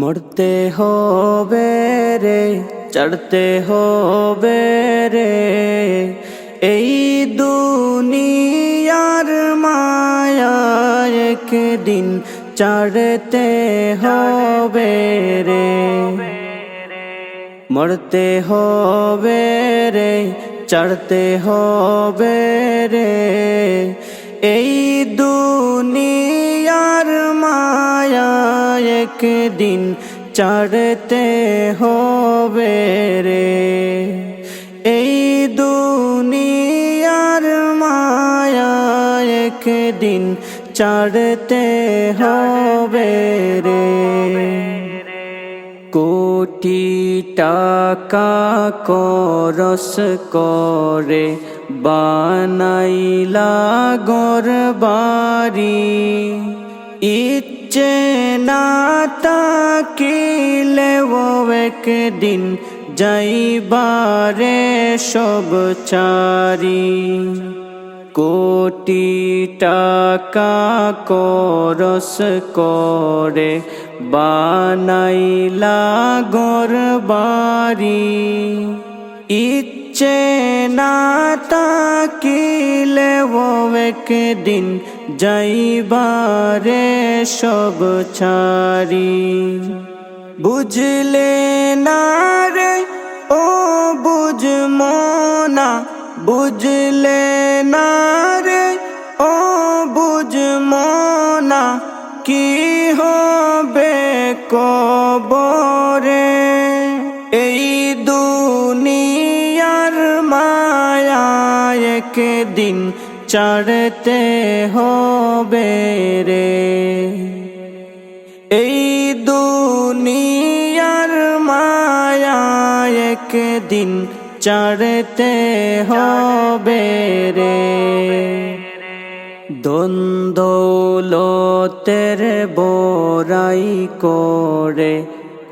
মরতে হবে রে চড়তে হবে রে। এই দুনিয়ার মায়া একদিন চড়তে হবে রে। মরতে হবে রে চড়তে হবে রে। এই দুনিয়ার মায়া একদিন চড়তে হবে রে। এই দুনিয়ার মায়া একদিন চড়তে হবে রে। কোটি টাকা করস করে বানাইলা গোর বাড়ি। ইচ্ছে না তাকিলে ও একদিন যাইবারে সব চারি কোটি টাকা করস করে বানাইলা গোর বাড়ি। ইচ্ছে না তাকিলে ও একদিন যাইবারে সব ছাড়ি। বুঝলে না রে? ও বুঝমো না বুঝলে না রে? ও বুঝমো না কি হবে কবরে এই দুনিয়ার মায়া একদিন চড়তে হবে রে। এই দুনিয়ার মায়া একদিন চড়তে হবে রে। দ্বন্দ্বলতের বোরাই করে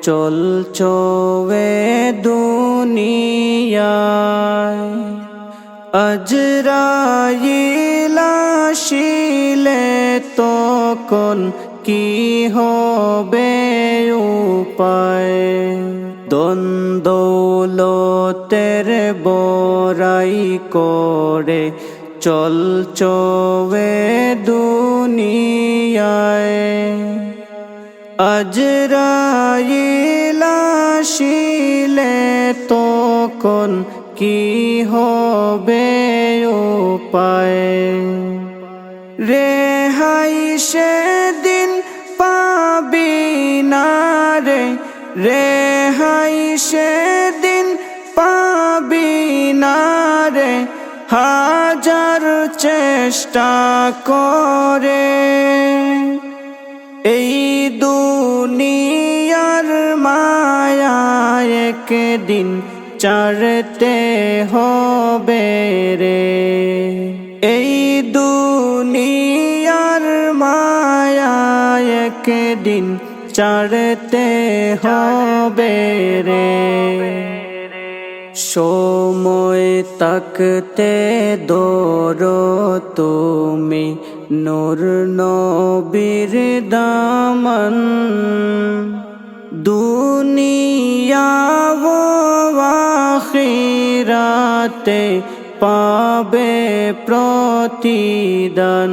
চল চোবে দুনিয়ায়। আজরাইলা শিলে তখন কি হবে উপায়? দ্বন্দ্বলতের বরাই করে চল চোবে দুনিয়ায়। আজরাইলা শিলে তখন কি হবে উপায়? রেহাই সেদিন পাবি না রে। রেহাই সেদিন পাবি না রে। হাজার চেষ্টা করে একদিন চড়তে হবে রে। এই দুনিয়ার মায়া একদিন চড়তে হবে রে। সময় তাকতে দৌড়ো তুমি, নূর নবীর দামন। আখিরাতে পাবে প্রতিদান।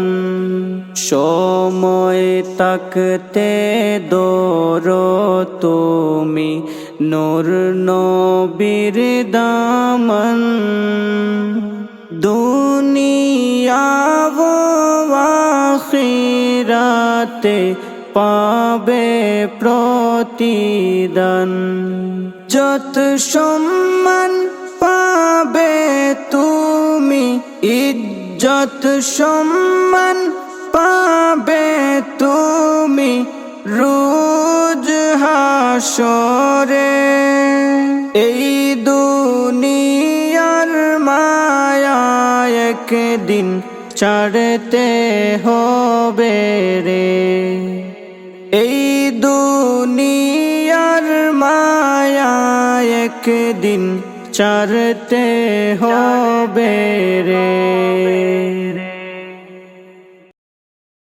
সময় তাকতে দৌড়ো তুমি নূর নবীর দামন। দুনিয়া আখিরাতে পাবে প্রতিদান। যত সম্মান তুমি ইজ্জত সম্মান পাবে তুমি রোজ হাসরে। এই দুনিয়ার মায়া একদিন ছাড়তে হবে রে। এই দুনিয়ার মায়া একদিন চারতে হবে রে।